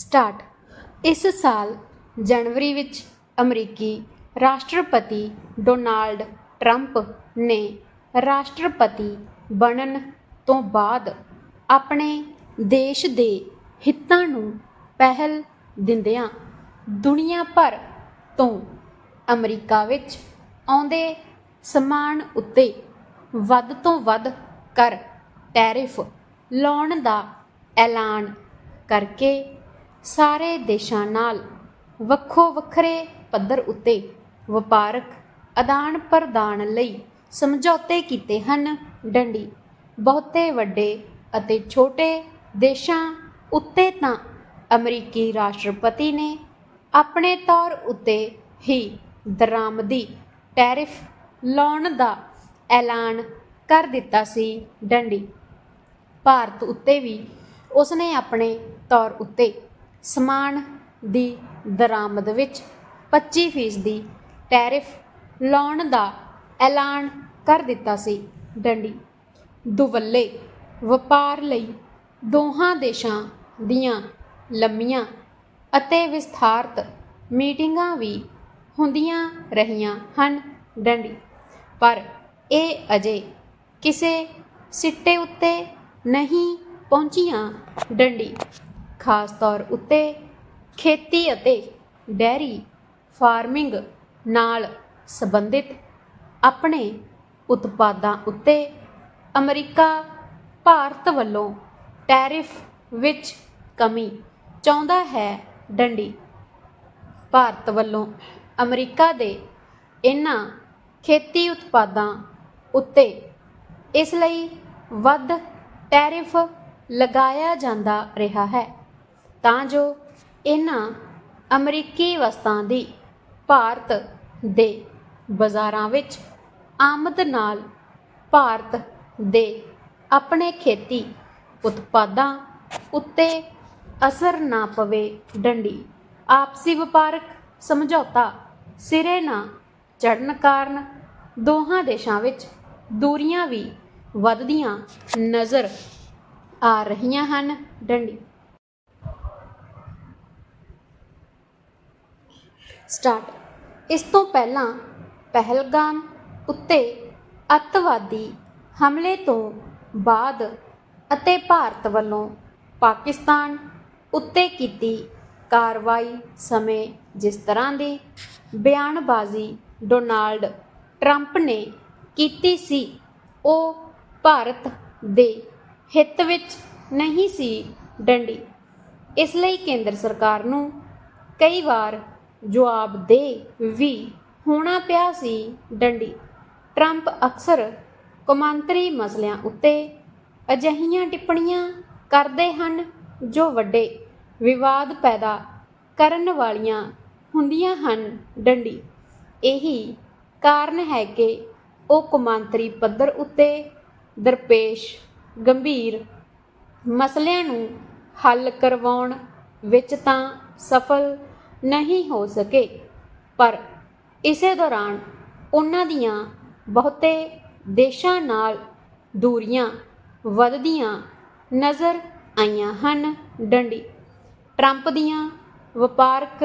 Start. ਇਸ ਸਾਲ ਜਨਵਰੀ ਵਿੱਚ ਅਮਰੀਕੀ ਰਾਸ਼ਟਰਪਤੀ ਡੋਨਾਲਡ ਟਰੰਪ ਨੇ ਰਾਸ਼ਟਰਪਤੀ ਬਣਨ ਤੋਂ ਬਾਅਦ ਆਪਣੇ ਦੇਸ਼ ਦੇ ਹਿੱਤਾਂ ਨੂੰ ਪਹਿਲ ਦਿੰਦਿਆਂ ਦੁਨੀਆ ਭਰ ਤੋਂ ਅਮਰੀਕਾ ਵਿੱਚ ਆਉਂਦੇ ਸਮਾਨ ਉੱਤੇ ਵੱਧ ਤੋਂ ਵੱਧ ਕਰ ਟੈਰਿਫ ਲਾਉਣ ਦਾ ਐਲਾਨ ਕਰਕੇ ਸਾਰੇ ਦੇਸ਼ਾਂ ਨਾਲ ਵੱਖੋ ਵੱਖਰੇ ਪੱਧਰ ਉੱਤੇ ਵਪਾਰਕ ਆਦਾਨ ਪ੍ਰਦਾਨ ਲਈ ਸਮਝੌਤੇ ਕੀਤੇ ਹਨ। ਡੰਡੀ, ਬਹੁਤੇ, ਵੱਡੇ ਅਤੇ ਛੋਟੇ ਦੇਸ਼ਾਂ ਉੱਤੇ ਤਾਂ ਅਮਰੀਕੀ ਰਾਸ਼ਟਰਪਤੀ ਨੇ ਆਪਣੇ ਤੌਰ ਉੱਤੇ ਹੀ ਦਰਾਮਦੀ ਟੈਰਿਫ ਲਾਉਣ ਦਾ ਐਲਾਨ ਕਰ ਦਿੱਤਾ ਸੀ ਡੰਡੀ। ਭਾਰਤ ਉੱਤੇ ਵੀ ਉਸਨੇ ਆਪਣੇ ਤੌਰ ਉੱਤੇ ਸਮਾਨ ਦੀ ਦਰਾਮਦ ਵਿੱਚ 25% ਦੀ ਟੈਰਿਫ ਲਾਉਣ ਦਾ ਐਲਾਨ ਕਰ ਦਿੱਤਾ ਸੀ ਡੰਡੀ। ਦੁਵੱਲੇ ਵਪਾਰ ਲਈ ਦੋਹਾਂ ਦੇਸ਼ਾਂ ਦੀਆਂ ਲੰਮੀਆਂ ਅਤੇ ਵਿਸਥਾਰਤ ਮੀਟਿੰਗਾਂ ਵੀ ਹੁੰਦੀਆਂ ਰਹੀਆਂ ਹਨ ਡੰਡੀ। ਪਰ ਇਹ ਅਜੇ ਕਿਸੇ ਸਿੱਟੇ ਉੱਤੇ ਨਹੀਂ ਪਹੁੰਚੀਆਂ ਡੰਡੀ। ਖਾਸ ਤੌਰ ਉੱਤੇ ਖੇਤੀ ਅਤੇ ਡੈਰੀ ਫਾਰਮਿੰਗ ਨਾਲ ਸੰਬੰਧਿਤ ਆਪਣੇ ਉਤਪਾਦਾਂ ਉੱਤੇ ਅਮਰੀਕਾ, ਭਾਰਤ ਵੱਲੋਂ ਟੈਰਿਫ ਵਿੱਚ ਕਮੀ ਚਾਹੁੰਦਾ ਹੈ ਡੰਡੀ। ਭਾਰਤ ਵੱਲੋਂ ਅਮਰੀਕਾ ਦੇ ਇਹਨਾਂ ਖੇਤੀ ਉਤਪਾਦਾਂ ਉੱਤੇ ਇਸ ਲਈ ਵੱਧ ਟੈਰਿਫ ਲਗਾਇਆ ਜਾਂਦਾ ਰਿਹਾ ਹੈ। ਤਾਂ ਜੋ ਇਹਨਾਂ ਅਮਰੀਕੀ ਵਸਤਾਂ ਦੀ ਭਾਰਤ ਦੇ ਬਾਜ਼ਾਰਾਂ ਵਿੱਚ ਆਮਦ ਨਾਲ ਭਾਰਤ ਦੇ ਆਪਣੇ ਖੇਤੀ ਉਤਪਾਦਾਂ ਉੱਤੇ ਅਸਰ ਨਾ ਪਵੇ, ਡੰਡੀ। ਆਪਸੀ ਵਪਾਰਕ ਸਮਝੌਤਾ ਸਿਰੇ ਨਾ ਚੜਨ ਕਾਰਨ ਦੋਹਾਂ ਦੇਸ਼ਾਂ ਵਿੱਚ ਦੂਰੀਆਂ ਵੀ ਵੱਧਦੀਆਂ ਨਜ਼ਰ ਆ ਰਹੀਆਂ ਹਨ, ਡੰਡੀ। ਸਟਾਰਟ। ਇਸ ਤੋਂ ਪਹਿਲਾਂ ਪਹਿਲਗਾਮ ਉੱਤੇ ਅੱਤਵਾਦੀ ਹਮਲੇ ਤੋਂ ਬਾਅਦ ਅਤੇ ਭਾਰਤ ਵੱਲੋਂ ਪਾਕਿਸਤਾਨ ਉੱਤੇ ਕੀਤੀ ਕਾਰਵਾਈ ਸਮੇਂ ਜਿਸ ਤਰ੍ਹਾਂ ਦੀ ਬਿਆਨਬਾਜ਼ੀ ਡੋਨਾਲਡ ਟਰੰਪ ਨੇ ਕੀਤੀ ਸੀ, ਉਹ ਭਾਰਤ ਦੇ ਹਿੱਤ ਵਿੱਚ ਨਹੀਂ ਸੀ ਡੰਡੀ। ਇਸ ਲਈ ਕੇਂਦਰ ਸਰਕਾਰ ਨੂੰ ਕਈ ਵਾਰ ਜਵਾਬ ਦੇ ਵੀ ਹੋਣਾ ਪਿਆ ਸੀ ਡੰਡੀ। ਟਰੰਪ ਅਕਸਰ ਕੌਮਾਂਤਰੀ ਮਸਲਿਆਂ ਉੱਤੇ ਅਜਿਹੀਆਂ ਟਿੱਪਣੀਆਂ ਕਰਦੇ ਹਨ ਜੋ ਵੱਡੇ ਵਿਵਾਦ ਪੈਦਾ ਕਰਨ ਵਾਲੀਆਂ ਹੁੰਦੀਆਂ ਹਨ ਡੰਡੀ। ਇਹੀ ਕਾਰਨ ਹੈ ਕਿ ਉਹ ਕੌਮਾਂਤਰੀ ਪੱਧਰ ਉੱਤੇ ਦਰਪੇਸ਼, ਗੰਭੀਰ ਮਸਲਿਆਂ ਨੂੰ ਹੱਲ ਕਰਵਾਉਣ ਵਿੱਚ ਤਾਂ ਸਫਲ ਨਹੀਂ ਹੋ ਸਕੇ। ਪਰ ਇਸੇ ਦੌਰਾਨ ਉਹਨਾਂ ਦੀਆਂ ਬਹੁਤੇ ਦੇਸ਼ਾਂ ਨਾਲ ਦੂਰੀਆਂ ਵੱਧਦੀਆਂ ਨਜ਼ਰ ਆਈਆਂ ਹਨ। ਡੰਡੀ, ਟਰੰਪ ਦੀਆਂ ਵਪਾਰਕ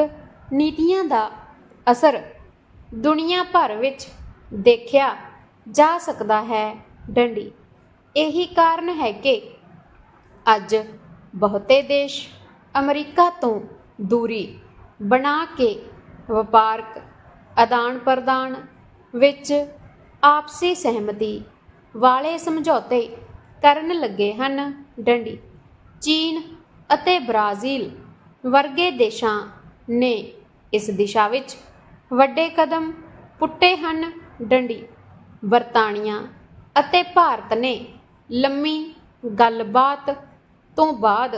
ਨੀਤੀਆਂ ਦਾ ਅਸਰ ਦੁਨੀਆ ਭਰ ਵਿੱਚ ਦੇਖਿਆ ਜਾ ਸਕਦਾ ਹੈ। ਡੰਡੀ, ਇਹੀ ਕਾਰਨ ਹੈ ਕਿ ਅੱਜ ਬਹੁਤੇ ਦੇਸ਼ ਅਮਰੀਕਾ ਤੋਂ ਦੂਰੀ ਬਣਾ ਕੇ ਵਪਾਰਕ ਆਦਾਨ ਪ੍ਰਦਾਨ ਵਿੱਚ ਆਪਸੀ ਸਹਿਮਤੀ ਵਾਲੇ ਸਮਝੌਤੇ ਕਰਨ ਲੱਗੇ ਹਨ। ਡੰਡੀ, ਚੀਨ ਅਤੇ ਬ੍ਰਾਜ਼ੀਲ ਵਰਗੇ ਦੇਸ਼ਾਂ ਨੇ ਇਸ ਦਿਸ਼ਾ ਵਿੱਚ ਵੱਡੇ ਕਦਮ ਪੁੱਟੇ ਹਨ। ਡੰਡੀ, ਬਰਤਾਨੀਆ ਅਤੇ ਭਾਰਤ ਨੇ ਲੰਮੀ ਗੱਲਬਾਤ ਤੋਂ ਬਾਅਦ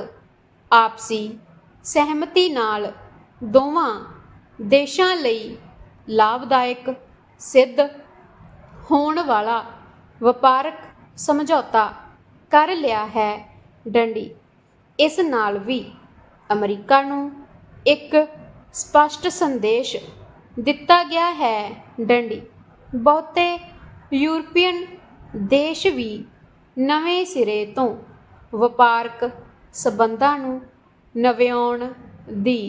ਆਪਸੀ ਸਹਿਮਤੀ ਨਾਲ ਦੋਵਾਂ ਦੇਸ਼ਾਂ ਲਈ ਲਾਭਦਾਇਕ, ਸਿੱਧ ਹੋਣ ਵਾਲਾ ਵਪਾਰਕ ਸਮਝੌਤਾ ਕਰ ਲਿਆ ਹੈ ਡੰਡੀ। ਇਸ ਨਾਲ ਵੀ ਅਮਰੀਕਾ ਨੂੰ ਇੱਕ ਸਪਸ਼ਟ ਸੰਦੇਸ਼ ਦਿੱਤਾ ਗਿਆ ਹੈ ਡੰਡੀ। ਬਹੁਤੇ ਯੂਰਪੀਅਨ ਦੇਸ਼ ਵੀ ਨਵੇਂ ਸਿਰੇ ਤੋਂ ਵਪਾਰਕ ਸਬੰਧਾਂ ਨੂੰ ਨਵਿਆਉਣ ਦੀ